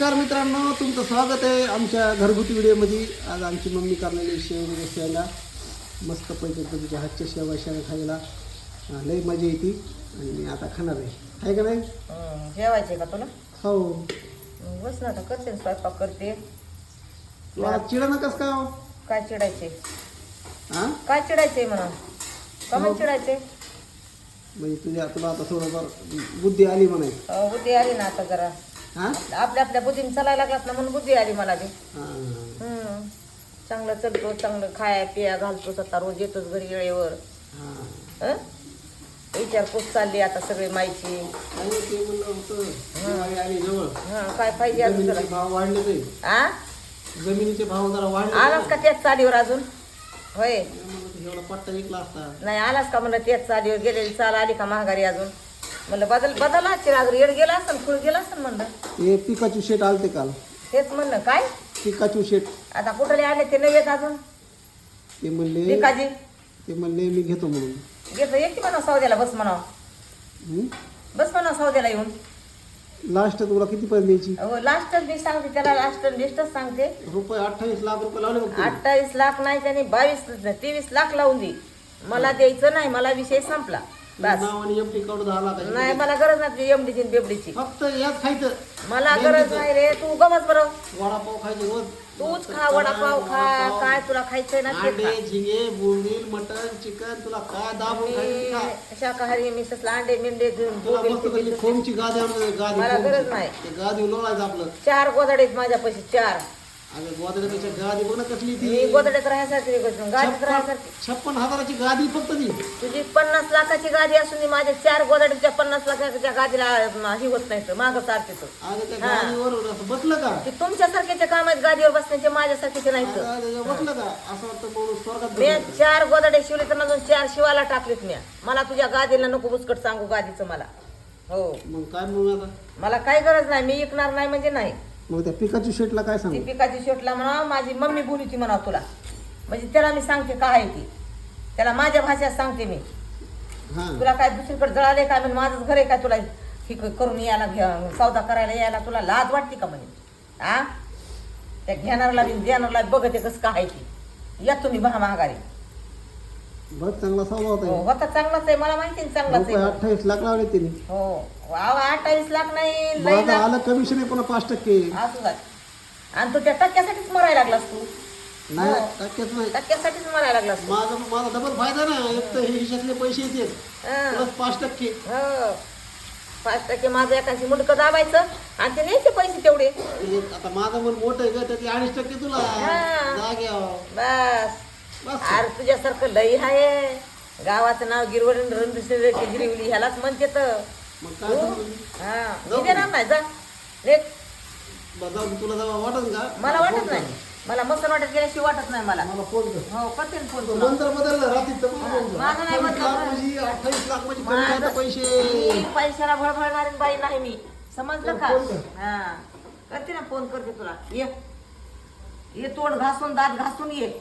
नमस्कार मित्रांनो तुमचं स्वागत आहे आमच्या घरगुती व्हिडिओमध्ये. आज आमची मम्मी करणारी शेवगे शेंगा मस्त पैकी तुमच्या हातच्या शेवा शेंगा खायला. लई मजा येते आणि मी आता खाणार आहे. आहे का नाही? जेवायचे का तुला? हो. बस ना आता करते ना स्वयंपाक करते. तुला चिडा नकास का हो? काय चिडायचे हा काय चिडायचे म्हणा? का म्हणून चिडायचे म्हणजे तुझ्या तुला आता थोडंफार बुद्धी आली म्हणायची. बुद्धी आली ना आता जरा. हा? आपल्या आपल्या बुद्धीने चालायला लागलात ना म्हणून बुद्धी आली मला बी. हा. हं. चांगलं चलतो चांगलं खाया पिया घालतो आता रोज येतोच घरी वेळेवर. हा. हं? विचारपूस चालली आता सगळी माहिती. आणि ते म्हणलं होतं दिवाळी आली जवळ. हं, काय पाहिजे अजून जमिनीचे तुला भाव वाढले ते. आ? जमिनीचे भाव जरा वाढले आलास का त्याच चालीवर अजून? होय. एवढा पट्टा विकला असता. नाही आलास का म्हणलं तेच चालीवर? गेलेली चाल आली का महागारी अजून? म्हणलं बदल बदला चिराग येड गेला असेल फुल गेला असेल म्हणलं. हे पिकाचू शेट आलते काल. तेच म्हणलं काय? पिकाचू शेट. आता कुठले आले ते येत अजून? ते म्हणले भिकाजी ते म्हणले मी घेतो म्हणून. घेतो एक की म्हणा सौद्याला बस म्हणा. हं? बस म्हणा सौद्याला येऊन. लास्ट तुला किती पर्यंत द्यायची? हो लास्टच मी सांगते त्याला लास्ट लिस्टच सांगते. रुपये अठ्ठावीस लाख रुपये लावले बघ. अठ्ठावीस लाख नाही त्याने बावीस तेवीस लाख लावून दे. मला द्यायचं नाही मला विषय संपला. बस. नाव आणि एमटी काढून दहा लाखाची नाही मला गरज नाही एमडीची बेबडीची फक्त याच खायचं. मला गरज नाही रे तू गमच बरं. वडापाव खायचे रोज. तूच खा वडापाव खा काय तुला खायचंय ना ते खा. अंडे झिंगे बोंबील मटन चिकन तुला काय दाबून खायचं खा. मी शाकाहारी मी तसला अंडे मिंडे घेऊन तुला बोंबील मस्त बिंबील पैकी खोमची गादी आणून गादी मला खोमची. गरज नाही. ते गादी लोळायचं आपलं. चार गोदडेत माझ्या पैसे चार. अगं गोदड्यापेक्षा गादी बघ ना कसली ती. मी गोदड्यात राहायसारखी गाडीत राहायसारखी छप्पन छप्पन हजाराची गादी फक्त ती. तुझी पन्नास लाखाची गादी असून ती माझ्या चार गोदड्याच्या पन्नास लाखाच्या गादीला ही होत नाही तर मागं चालते तो अगं त्या हा. गादीवर असं बसलं का? ते तुमच्यासारख्याचे काम आहेत गादीवर बसण्याचे माझ्यासारखेचे नाही तर. अगं, त्याच्यावर बसलं का? असं वाटतं माणूस स्वर्गात मी बसलं. चार गोदडे शिवले तर अजून चार शिवाला टाकलेत मी मला तुझ्या गादीला नको बुचकट सांगू गादीचं मला. हो. मग काय आता? मला काही गरज नाही मी ऐकणार नाही म्हणजे नाही. मग त्या पिकाची शेटला काय ती सांगू पिकाची शेटला म्हणा माझी मम्मी बोली ती म्हणा तुला. म्हणजे त्याला मी सांगते काय आहे ती. त्याला माझ्या भाषेत सांगते मी. हा. तुला काय दुसरीकडे जळाले काय म्हणजे माझंच घर आहे काय तुला? हे क- करून यायला घ्या सौदा करायला यायला तुला लाज वाटते का म्हणे? आ? त्या घेणारला बी बी बघते कसं काय आहे ती. या तुम्ही महा महागारी बघ चांगला सौदा हो होता होता चांगलाच आहे. मला माहिती आहे चांगलाच रुपये आहे. अठ्ठावीस लाख लावले त्यांनी हो अहो, अठ्ठावीस लाख नाही लई माझं लाख. आलं कमिशन आहे पुन्हा पाच टक्के. असू जात आणि तू त्या टक्क्यासाठीच मरायला लागलास तू. नाही हो. टक्केच नाही. टक्क्यासाठीच मरायला लागलास तू. माझा माझा डबल फायदा ना. एक तर हे हिशातले पैसे येते. हं. प्लस पाच टक्के. हो. पाच टक्के माझं एकाची मुंडकं दाबायचं. आणि ते न्यायचे पैसे तेवढे. आता माझं मन मोठं आहे का त्यातले अडीच टक्के तुला. हा. जाग्यावर बस बस. अरे तुझ्यासारखं लई आहे गावाचं नाव गिरवडून रणदिसे गिरवली ह्यालाच म्हणते तर. मग काय सांगू? हा. मी देणार नाही जा. तुला का? मला वाटत. नाही. मला मसन वाटत गेल्याशिवाय वाटत नाही मला. मला फोन कर. हो करते ना फोन तो तुला. नंतर बदललं रात्री तर पण फोन कर. माझं नाही 28 लाख बदललं. म्हणजे अठ्ठावीस लाख म्हणजे कमी माझं- आता पैसे. मी पैशाला भळभळणारी बाई नाही मी. समजलं का? फोन कर. हा. करते ना फोन करते तुला. ये. ये तोंड घासून दात घासून ये.